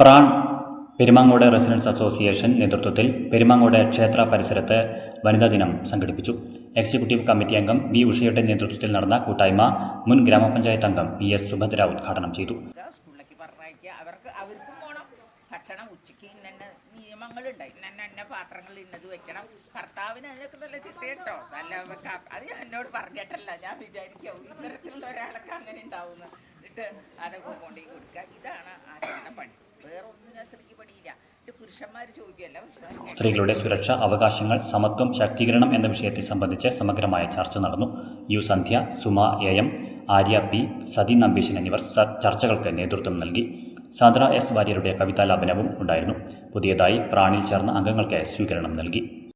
PRAN Perumangode residence association നേതൃത്വത്തിൽ പെരുമാങ്ങോട് ക്ഷേത്ര പരിസരത്ത് വനിതാ ദിനം സംഘടിപ്പിച്ചു. എക്സിക്യൂട്ടീവ് കമ്മിറ്റി അംഗം വി ഉഷയുടെ നേതൃത്വത്തിൽ നടന്ന കൂട്ടായ്മ മുൻ ഗ്രാമപഞ്ചായത്ത് അംഗം പി എസ് സുഭദ്ര ഉദ്ഘാടനം ചെയ്തു. ഭക്ഷണം ഉച്ചയ്ക്ക് ഇന്നെ നിയമങ്ങളുണ്ട്. ഇന്നെ എന്നെ പാത്രങ്ങൾ ഇന്നത് വെക്കണം. ഭർത്താവിന് അതിനൊക്കെ നല്ല ചിട്ടയിട്ടോ നല്ല അത് എന്നോട് പറഞ്ഞിട്ടല്ല. ഞാൻ വിചാരിക്കും ഇത്തരത്തിലുള്ള ഒരാളൊക്കെ അങ്ങനെ ഉണ്ടാവുന്നു എന്നിട്ട് അതൊക്കെ കൊണ്ടുപോയി കൊടുക്കുക സ്ത്രീകളുടെ സുരക്ഷ അവകാശങ്ങൾ സമത്വം ശാക്തീകരണം എന്ന വിഷയത്തെ സംബന്ധിച്ച് സമഗ്രമായ ചർച്ച നടന്നു. U Sandhya Suma A M Arya P Sathi Nambeesan എന്നിവർ ചർച്ചകൾക്ക് നേതൃത്വം നൽകി. സാന്ദ്ര എസ് വാര്യരുടെ കവിതാലാപനവും ഉണ്ടായിരുന്നു. പുതിയതായി പ്രാണിൽ ചേർന്ന അംഗങ്ങൾക്ക് സ്വീകരണം നൽകി.